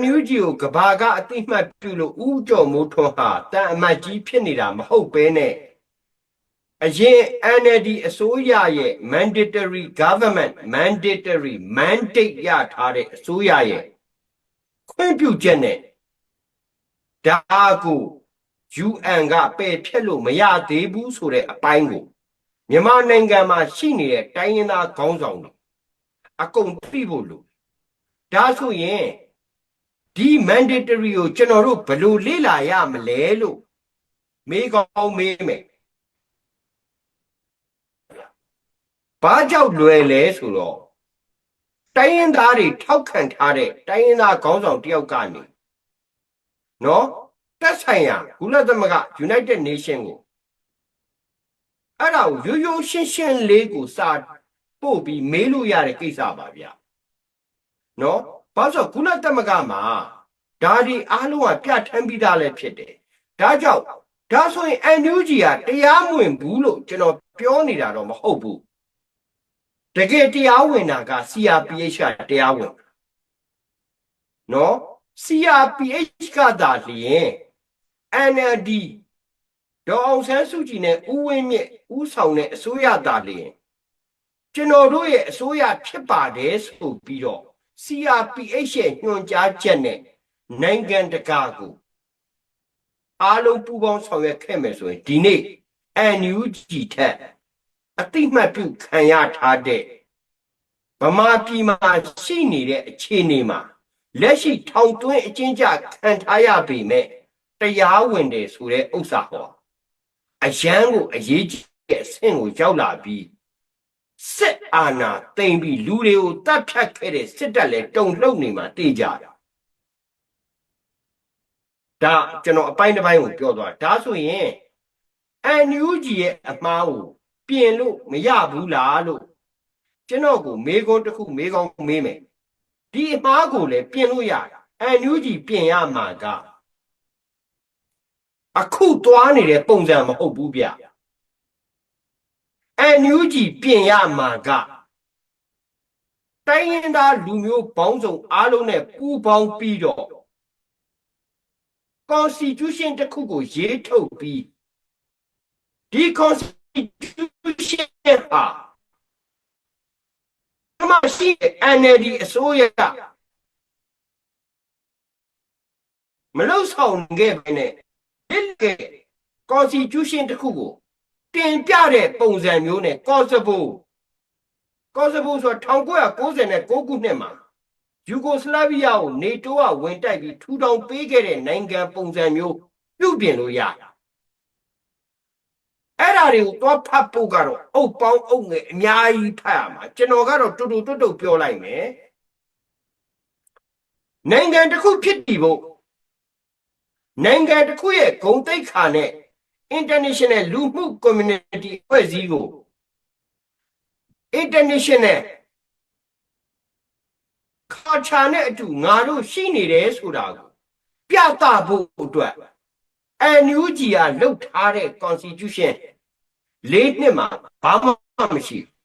NUG ကိုကဘာကအတိမတ်ပြုလို့ဦးကျော်မိုးထွန်းဟာတန်အမတ်ကြီးဖြစ်နေတာမဟုတ်ပဲနဲ့အရင် NLD အစိုးရရဲ့ mandatory government mandatory mandate ရထားတဲ့အစိုးရရဲ့ခွင့်ပြုချက်နဲ့ဒါကို UN ကပယ်ဖျက်လို့မရသေးဘူးဆိုတဲ့အပိုင်းကိုမြန်မာနိုင်ငံမှာရှိနေတဲ့တိုင်းရင်းသားခေါင်းဆောင်တွေအကုန်သိဖို့လို့ဒါဆိုရင် ဒီ mandatory ကိုကျွန်တော်တို့ဘယ်လိုလေ့လာရမလဲလို့မေးကောင်းမေးမယ်ဘာကြောင့်လွယ်လဲဆိုတော့တိုင်းရင်းသားတွေထောက်ခံထားတဲ့တိုင်းရင်းသားခေါင်းဆောင်တယောက်ကနေနော်တက်ဆိုင်ရာကုလသမဂ္ဂ United Nation ကိုအဲ့ဒါကိုရိုးရိုးရှင်းရှင်းလေးကိုစာပို့ပြီးမေးလို့ရတဲ့ကိစ္စပါဗျာနော် ဘာလို့ဆိုကုလသမဂ္ဂမှာဒါဒီအားလုံးကပြဋ္ဌာန်းပြီးသားလည်းဖြစ်တယ်ဒါကြောင့်ဒါဆိုရင် NUG ကတရားမဝင်ဘူးလို့ကျွန်တော်ပြောနေတာတော့မဟုတ်ဘူးတကယ်တရားဝင်တာက CRPH ကတရားဝင်နော် CRPH ကသာလျင် NLD ဒေါ်အောင်ဆန်းစုကြည်နဲ့ဦးဝင်းမြင့်ဦးဆောင်တဲ့အစိုးရသားလျင်ကျွန်တော်တို့ရဲ့အစိုးရဖြစ်ပါတယ်ဆိုပြီးတော့ CRPH ရဲ့ညွှန်ကြားချက်နဲ့နိုင်ငံတကာကိုအားလုံးပူးပေါင်းဆောင်ရွက်ခဲ့မယ်ဆိုရင်ဒီနေ့ NUG ထက်အတိမတ်ပြုခံရထားတဲ့ဗမာပြည်မှာရှိနေတဲ့အခြေအနေမှာလက်ရှိထောင်သွင်းအကျဉ်းချခံထားရပေမဲ့တရားဝင်တယ်ဆိုတဲ့ဥစ္စာဟောအယမ်းကိုအရေးကြီးတဲ့အဆင့်ကိုရောက်လာပြီး စစ်အာဏာသိမ်းပြီးလူတွေကိုတတ်ဖြတ်ခဲ့တဲ့စစ်တပ်လည်းတုံ့လှုပ်နေမှာတေးကြတာဒါကျွန်တော်အပိုင်းတစ်ပိုင်းကိုပြောသွားဒါဆိုရင် NUG ရဲ့အမှားကိုပြင်လို့မရဘူးလားလို့ကျွန်တော်ကိုမေးခွန်းတစ်ခုမေးကောင်းမေးမယ်ဒီအမှားကိုလည်းပြင်လို့ရတာ NUG ပြင်ရမှာကအခုသွားနေတဲ့ပုံစံမဟုတ်ဘူးဗျ အန်ယူဂျီပြင်ရမှာကတိုင်းရင်းသားလူမျိုးပေါင်းစုံအားလုံးနဲ့ပူးပေါင်းပြီးတော့ constitution တစ်ခုကိုရေးထုတ်ပြီးဒီ constitution ဟာမရှိ NLD အစိုးရမလို့ဆောင်ခဲ့ပဲနဲ့ဒီက constitution တစ်ခုကို တင်ပြတဲ့ပုံစံမျိုးနဲ့ Kosovo Kosovo ဆိုတော့1996ခုနှစ်မှာယူဂိုစလာဗီးယားကိုနေတိုးကဝင်တိုက်ပြီးထူထောင်ပေးခဲ့တဲ့နိုင်ငံပုံစံမျိုးပြုပြင်လို့ရတာအဲ့ဓာတွေကိုသွားဖတ်ဖို့ကတော့အုပ်ပေါင်းအုပ်ငယ်အများကြီးဖတ်ရမှာကျွန်တော်ကတော့တူတူတွတ်တွတ်ပြောလိုက်မယ်နိုင်ငံတစ်ခုဖြစ်တည်ဖို့နိုင်ငံတစ်ခုရဲ့ဂုံတိတ်ခါနဲ့ international လူမှု community အဖွဲ့အစည်းကို international culture နဲ့အတူငါတို့ရှိနေတယ်ဆိုတာကိုပြသဖို့အတွက် NUG ကလှုပ်ထားတဲ့ constitution လေးနှစ်မှာဘာမှမရှိဘူး